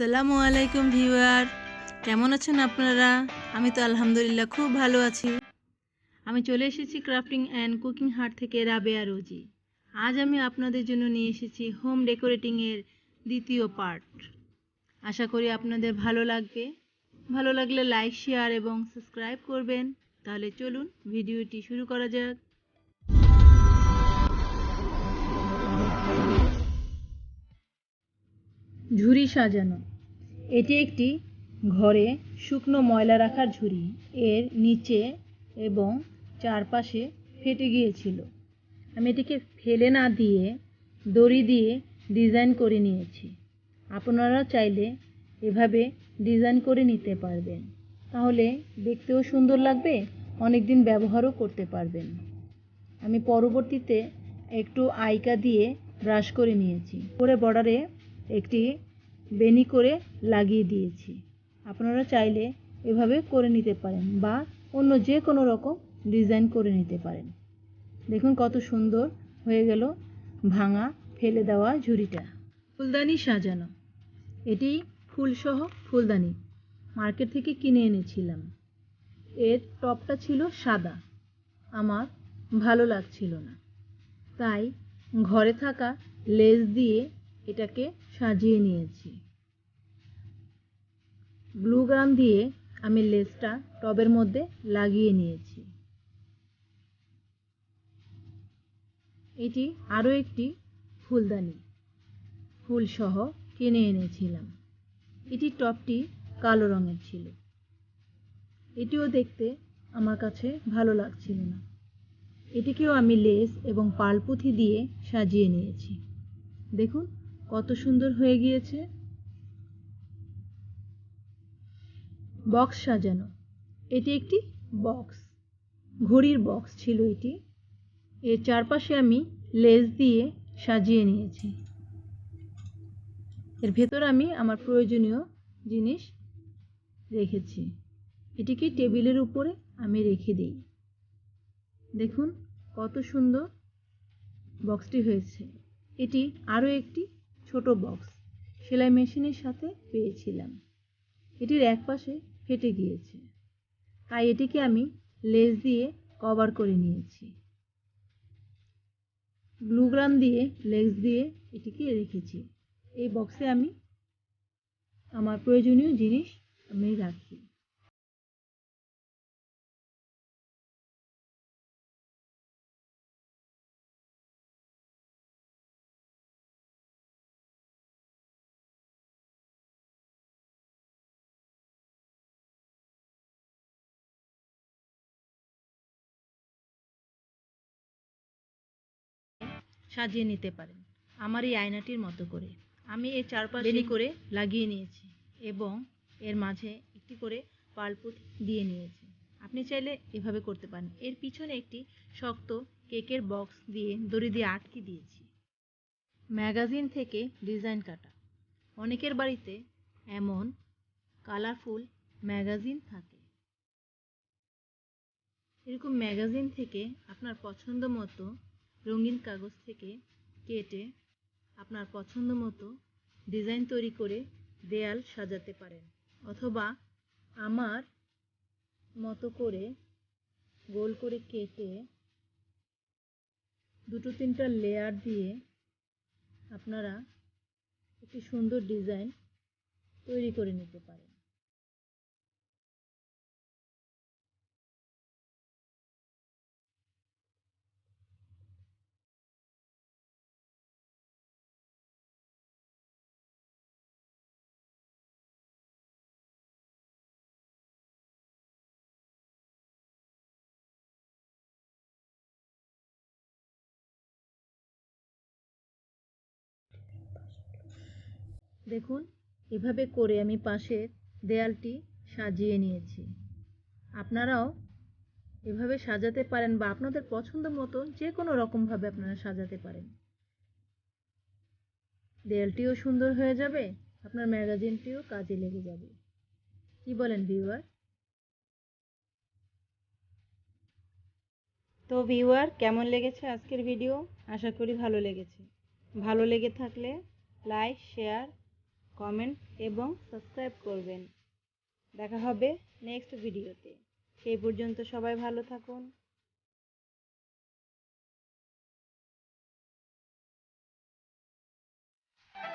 আসসালামু আলাইকুম ভিউয়ার। কেমন আছেন আপনারা? আমি তো আলহামদুলিল্লাহ খুব ভালো আছি। আমি চলে এসেছি ক্রাফটিং অ্যান্ড কুকিং হাট থেকে রাবেয়া রোজি। আজ আমি আপনাদের জন্য নিয়ে এসেছি হোম ডেকোরেটিংয়ের দ্বিতীয় পার্ট। আশা করি আপনাদের ভালো লাগবে। ভালো লাগলে লাইক, শেয়ার এবং সাবস্ক্রাইব করবেন। তাহলে চলুন ভিডিওটি শুরু করা যাক। ঝুড়ি সাজানো। এটি একটি ঘরে শুকনো ময়লা রাখার ঝুড়ি। এর নিচে এবং চারপাশে ফেটে গিয়েছিল। আমি এটিকে ফেলে না দিয়ে দড়ি দিয়ে ডিজাইন করে নিয়েছি। আপনারা চাইলে এভাবে ডিজাইন করে নিতে পারবেন। তাহলে দেখতেও সুন্দর লাগবে অনেক দিন ব্যবহারও করতে পারবেন। আমি পরবর্তীতে একটু আইকা দিয়ে ব্রাশ করে নিয়েছি। করে বর্ডারে একটি বেনি করে লাগিয়ে দিয়েছি। আপনারা চাইলে এভাবে করে নিতে পারেন বা অন্য যে কোনো রকম ডিজাইন করে নিতে পারেন। দেখুন কত সুন্দর হয়ে গেল ভাঙা, ফেলে দেওয়া ঝুড়িটা। ফুলদানি সাজানো। এটি ফুলসহ ফুলদানি। মার্কেট থেকে কিনে এনেছিলাম। এর টপটা ছিল সাদা। আমার ভালো লাগছিল না। তাই ঘরে থাকা লেস দিয়ে এটাকে সাজিয়ে নিয়েছি। গ্লু গান দিয়ে আমি লেসটা টবের মধ্যে লাগিয়ে নিয়েছি। এটি আরও একটি ফুলদানি। ফুলসহ কিনে এনেছিলাম। এটি টপটি কালো রঙের ছিল। এটিও দেখতে আমার কাছে ভালো লাগছিল না। এটিকেও আমি লেস এবং পালপুথি দিয়ে সাজিয়ে নিয়েছি। দেখুন কত সুন্দর হয়ে গিয়েছে। বক্স সাজানো। এটি একটি বক্স। ঘড়ির বক্স ছিল এটি। এর চারপাশে আমি লেস দিয়ে সাজিয়ে নিয়েছি। এর ভেতর আমি আমার প্রয়োজনীয় জিনিস রেখেছি। এটিকে টেবিলের উপরে আমি রেখে দিই। দেখুন কত সুন্দর বক্সটি হয়েছে। এটি আরও একটি ছোট বক্স। সেলাই মেশিনের সাথে পেয়েছিলাম। এটির এক পাশে ফেটে গিয়েছে। তাই এটিকে আমি লেস দিয়ে কভার করে নিয়েছি। গ্লুগ্রাম দিয়ে লেস দিয়ে এটিকে রেখেছি। এই বক্সে আমি আমার প্রয়োজনীয় জিনিস আমি রাখি। সাজিয়ে নিতে পারেন। আমার এই আয়নাটির মতো করে। আমি এর চারপাশে বেনি করে লাগিয়ে নিয়েছি। এবং এর মাঝে একটি করে পালপুত দিয়ে নিয়েছি। আপনি চাইলে এভাবে করতে পারেন। এর পিছনে একটি শক্ত কেকের বক্স দিয়ে দড়ি দিয়ে আটকে দিয়েছি। ম্যাগাজিন থেকে ডিজাইন কাটা। অনেকের বাড়িতে এমন কালারফুল ম্যাগাজিন থাকে। এরকম ম্যাগাজিন থেকে আপনার পছন্দ মতো রঙিন কাগজ থেকে কেটে আপনার পছন্দ মতো ডিজাইন তৈরি করে দেয়াল সাজাতে পারেন। অথবা আমার মতো করে গোল করে কেটে দুটো তিনটা লেয়ার দিয়ে আপনারা একটি সুন্দর ডিজাইন তৈরি করে নিতে পারেন। দেখুন, এভাবে করে আমি পাশের দেয়ালটি সাজিয়ে নিয়েছি। আপনারাও এভাবে সাজাতে পারেন বা আপনাদের পছন্দ মতো যে কোনো রকমভাবে আপনারা সাজাতে পারেন। দেয়ালটিও সুন্দর হয়ে যাবে, আপনার ম্যাগাজিনটিও কাজে লেগে যাবে। কি বলেন ভিউয়ার? তো ভিউয়ার, কেমন লেগেছে আজকের ভিডিও? আশা করি ভালো লেগেছে। ভালো লেগে থাকলে লাইক, শেয়ার কমেন্ট এবং সাবস্ক্রাইব করবেন। দেখা হবে নেক্সট ভিডিওতে সেই পর্যন্ত সবাই ভালো থাকুন।